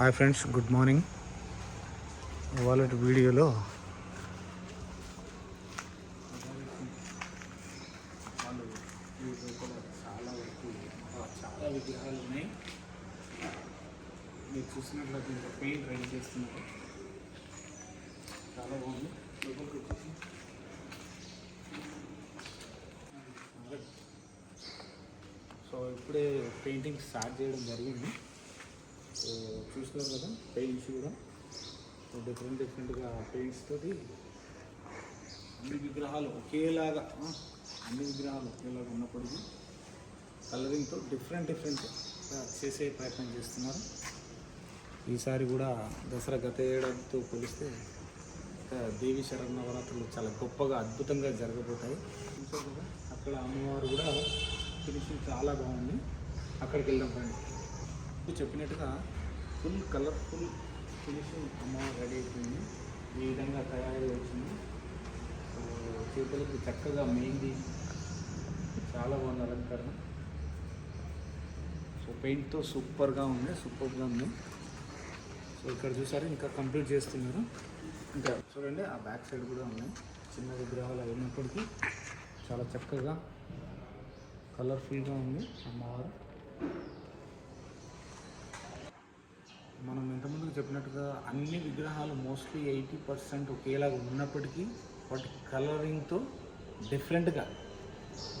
Hi friends good morning. ఇవాళ వీడియోలో చాలా వరకు చాలా విగ్రహాలు ఉన్నాయి మీరు చూసినట్లయితే ఇంకా పెయింట్ రెడీ చేస్తున్నారు. చాలా బాగుంది. లోపలికి వచ్చేసి సో ఇప్పుడే పెయింటింగ్ స్టార్ట్ చేయడం జరిగింది. చూస్తున్నారు కదా పెయింట్స్ కూడా. డిఫరెంట్ డిఫరెంట్గా పెయింట్స్ తోటి అన్ని విగ్రహాలు ఒకేలాగా అన్ని విగ్రహాలు ఒకేలాగా ఉన్నప్పటికీ కలరింగ్తో డిఫరెంట్ డిఫరెంట్ చేసే ప్రయత్నం చేస్తున్నారు. ఈసారి కూడా దసరా గత ఏడాదితో పోలిస్తే దేవి శరణ నవరాత్రులు చాలా గొప్పగా అద్భుతంగా జరగబోతాయి. కదా అక్కడ అమ్మవారు కూడా ఫినిషింగ్ చాలా బాగుంది. అక్కడికి వెళ్దాం రండి. చెప్పినట్టుగా ఫుల్ కలర్ఫుల్ ఫినిషింగ్ అమ్మ రెడీ అయిపోయింది. ఈ విధంగా తయారై వచ్చింది సో చేతులకి చక్కగా మెయింది చాలా బాగుంది అలంకరణ. సో పెయింట్తో సూపర్గా ఉంది సూపర్గా ఉంది. సో ఇక్కడ చూసారు ఇంకా కంప్లీట్ చేస్తున్నారు. ఇంకా చూడండి ఆ బ్యాక్ సైడ్ కూడా ఉన్నాయి చిన్న విగ్రహాలు అయినప్పటికీ చాలా చక్కగా కలర్ఫుల్గా ఉంది అమ్మవారు. చెప్పినట్టుగా అన్ని విగ్రహాలు మోస్ట్లీ ఎయిటీ పర్సెంట్ ఒకేలాగా ఉన్నప్పటికీ వాటి కలరింగ్తో డిఫరెంట్గా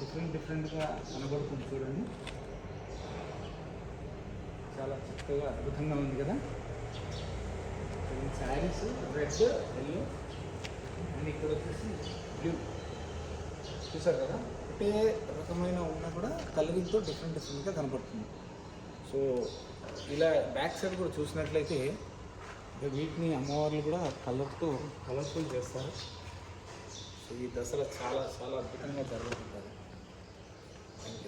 డిఫరెంట్ డిఫరెంట్గా కనబడుతుంది చూడండి. చాలా చక్కగా అద్భుతంగా ఉంది కదా? శారీస్ రెడ్ ఎల్లో అండ్ ఇక్కడ వచ్చేసి బ్లూ చూసారు కదా? ఒకటే రకమైన ఉన్నా కూడా కలరింగ్తో డిఫరెంట్ డిఫరెంట్గా కనబడుతుంది. సో ఇలా బ్యాక్ సైడ్ కూడా చూసినట్లయితే వీటిని అమ్మవార్లు కూడా కలర్తో కలర్ఫుల్ చేస్తారు. సో ఈ దసరా చాలా చాలా అద్భుతంగా జరుగుతుంటుంది థ్యాంక్ యూ